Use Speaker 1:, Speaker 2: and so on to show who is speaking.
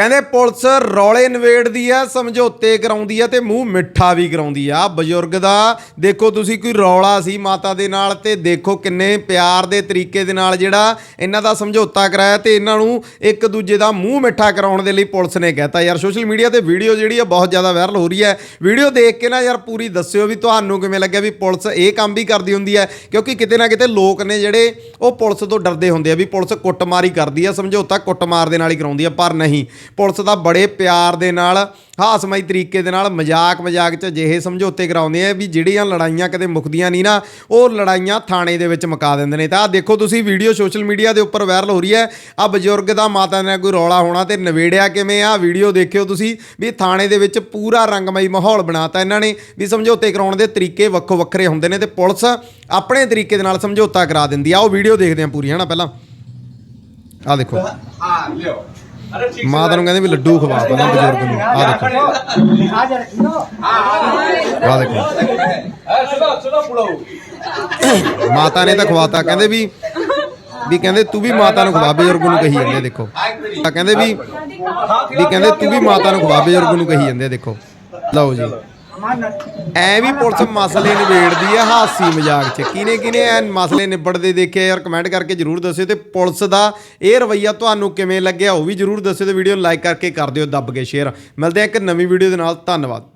Speaker 1: ਕਹਿੰਦੇ ਪੁਲਿਸ ਰੌਲੇ ਨਵੇੜਦੀ ਆ, ਸਮਝੌਤੇ ਕਰਾਉਂਦੀ ਆ ਤੇ ਮੂੰਹ ਮਿੱਠਾ ਵੀ ਕਰਾਉਂਦੀ ਆ। ਬਜ਼ੁਰਗ ਦਾ, ਦੇਖੋ ਤੁਸੀਂ ਕੋਈ ਰੌਲਾ ਸੀ ਮਾਤਾ ਦੇ ਨਾਲ ਤੇ ਦੇਖੋ ਕਿੰਨੇ ਪਿਆਰ ਦੇ ਤਰੀਕੇ ਦੇ ਨਾਲ ਜਿਹੜਾ ਇਹਨਾਂ ਦਾ ਸਮਝੌਤਾ ਕਰਾਇਆ ਤੇ ਇਹਨਾਂ ਨੂੰ ਇੱਕ ਦੂਜੇ ਦਾ ਮੂੰਹ ਮਿੱਠਾ ਕਰਾਉਣ ਦੇ ਲਈ ਪੁਲਿਸ ਨੇ ਕਹਿਤਾ। ਯਾਰ ਸੋਸ਼ਲ ਮੀਡੀਆ ਤੇ ਵੀਡੀਓ ਜਿਹੜੀ ਆ ਬਹੁਤ ਜ਼ਿਆਦਾ ਵਾਇਰਲ ਹੋ ਰਹੀ ਹੈ। ਵੀਡੀਓ ਦੇਖ ਕੇ ਨਾ ਯਾਰ ਪੂਰੀ ਦੱਸਿਓ ਵੀ ਤੁਹਾਨੂੰ ਕਿਵੇਂ ਲੱਗਿਆ ਵੀ ਪੁਲਿਸ ਇਹ ਕੰਮ ਵੀ ਕਰਦੀ ਹੁੰਦੀ ਹੈ, ਕਿਉਂਕਿ ਕਿਤੇ ਨਾ ਕਿਤੇ ਲੋਕ ਨੇ ਜਿਹੜੇ ਉਹ ਪੁਲਿਸ ਤੋਂ ਡਰਦੇ ਹੁੰਦੇ ਆ ਵੀ ਪੁਲਿਸ ਕੁੱਟਮਾਰੀ ਕਰਦੀ ਆ, ਸਮਝੌਤਾ ਕੁੱਟਮਾਰ ਦੇ ਨਾਲ ਹੀ ਕਰਾਉਂਦੀ ਆ, ਪਰ ਨਹੀਂ। ਪੁਲਿਸ ਦਾ ਬੜੇ ਪਿਆਰ ਦੇ ਨਾਲ, ਹਾਸਮਈ ਤਰੀਕੇ ਦੇ ਨਾਲ ਮਜ਼ਾਕ ਮਜ਼ਾਕ 'ਚ ਅਜਿਹੇ ਸਮਝੌਤੇ ਕਰਾਉਂਦੇ ਆ ਵੀ ਜਿਹੜੀਆਂ ਲੜਾਈਆਂ ਕਦੇ ਮੁੱਕਦੀਆਂ ਨਹੀਂ ਨਾ, ਉਹ ਲੜਾਈਆਂ ਥਾਣੇ ਦੇ ਵਿੱਚ ਮੁਕਾ ਦਿੰਦੇ ਨੇ। ਤਾਂ ਦੇਖੋ ਤੁਸੀਂ, ਵੀਡੀਓ ਸੋਸ਼ਲ ਮੀਡੀਆ ਦੇ ਉੱਪਰ ਵਾਇਰਲ ਹੋ ਰਹੀ ਹੈ। ਆ ਬਜ਼ੁਰਗ ਦਾ ਮਾਤਾ ਨਾਲ ਕੋਈ ਰੌਲਾ ਹੋਣਾ ਤੇ ਨਵੇੜਿਆ ਕਿਵੇਂ ਆ? ਵੀਡੀਓ ਦੇਖਿਓ ਤੁਸੀਂ ਵੀ ਥਾਣੇ ਦੇ ਵਿੱਚ ਪੂਰਾ ਰੰਗਮਈ ਮਾਹੌਲ ਬਣਾਤਾ ਇਹਨਾਂ ਨੇ ਵੀ ਸਮਝੌਤੇ ਕਰਾਉਣ ਦੇ ਤਰੀਕੇ ਵੱਖੋ ਵੱਖਰੇ ਹੁੰਦੇ ਨੇ ਤੇ ਪੁਲਿਸ ਆਪਣੇ ਤਰੀਕੇ ਦੇ ਨਾਲ ਸਮਝੌਤਾ ਕਰਾ ਦਿੰਦੀ ਆ। ਉਹ ਵੀਡੀਓ ਦੇਖਦੇ ਆ ਪੂਰੀ ਹਨਾ ਪਹਿਲਾਂ? ਆ ਦੇਖੋ।
Speaker 2: ਆ ਲਿਓ।
Speaker 1: ਮਾਤਾ ਨੂੰ ਕਹਿੰਦੇ ਵੀ ਲੱਡੂ ਖਵਾ ਪਹਿਲਾਂ ਬਜ਼ੁਰਗ ਨੂੰ। ਆ ਦੇਖੋ। ਆ
Speaker 2: ਜਾ ਰੱਖੋ ਆ ਦੇਖੋ।
Speaker 1: ਮਾਤਾ ਨੇ ਤਾਂ ਖਵਾਤਾ ਕਹਿੰਦੇ ਵੀ ਵੀ ਕਹਿੰਦੇ ਤੂੰ ਵੀ ਮਾਤਾ ਨੂੰ ਖਵਾ ਬਜ਼ੁਰਗ ਨੂੰ ਕਹੀ ਜਾਂਦੇ ਦੇਖੋ। ਤਾਂ ਕਹਿੰਦੇ ਵੀ ਵੀ ਕਹਿੰਦੇ ਤੂੰ ਵੀ ਮਾਤਾ ਨੂੰ ਖਵਾ ਬਜ਼ੁਰਗ ਨੂੰ ਕਹੀ ਜਾਂਦੇ ਦੇਖੋ। ਲਓ ਜੀ। ਐ ਵੀ ਪੁਲਿਸ ਮਸਲੇ ਨਿਬੇੜਦੀ ਆ, ਹਾਸੀ ਮਜ਼ਾਕ ਚ। ਕਿਨੇ ਕਿਨੇ ਐ ਮਸਲੇ ਨਿਬੜਦੇ ਦੇਖਿਆ ਯਾਰ ਕਮੈਂਟ ਕਰਕੇ ਜਰੂਰ ਦੱਸਿਓ ਤੇ ਪੁਲਿਸ ਦਾ ਇਹ ਰਵਈਆ ਤੁਹਾਨੂੰ ਕਿਵੇਂ ਲੱਗਿਆ ਉਹ ਵੀ ਜਰੂਰ ਦੱਸਿਓ ਤੇ ਵੀਡੀਓ ਲਾਈਕ ਕਰਕੇ ਕਰ ਦਿਓ, ਦੱਬ ਕੇ ਸ਼ੇਅਰ ਮਿਲਦੇ ਆ ਇੱਕ ਨਵੀਂ ਵੀਡੀਓ ਦੇ ਨਾਲ, ਧੰਨਵਾਦ।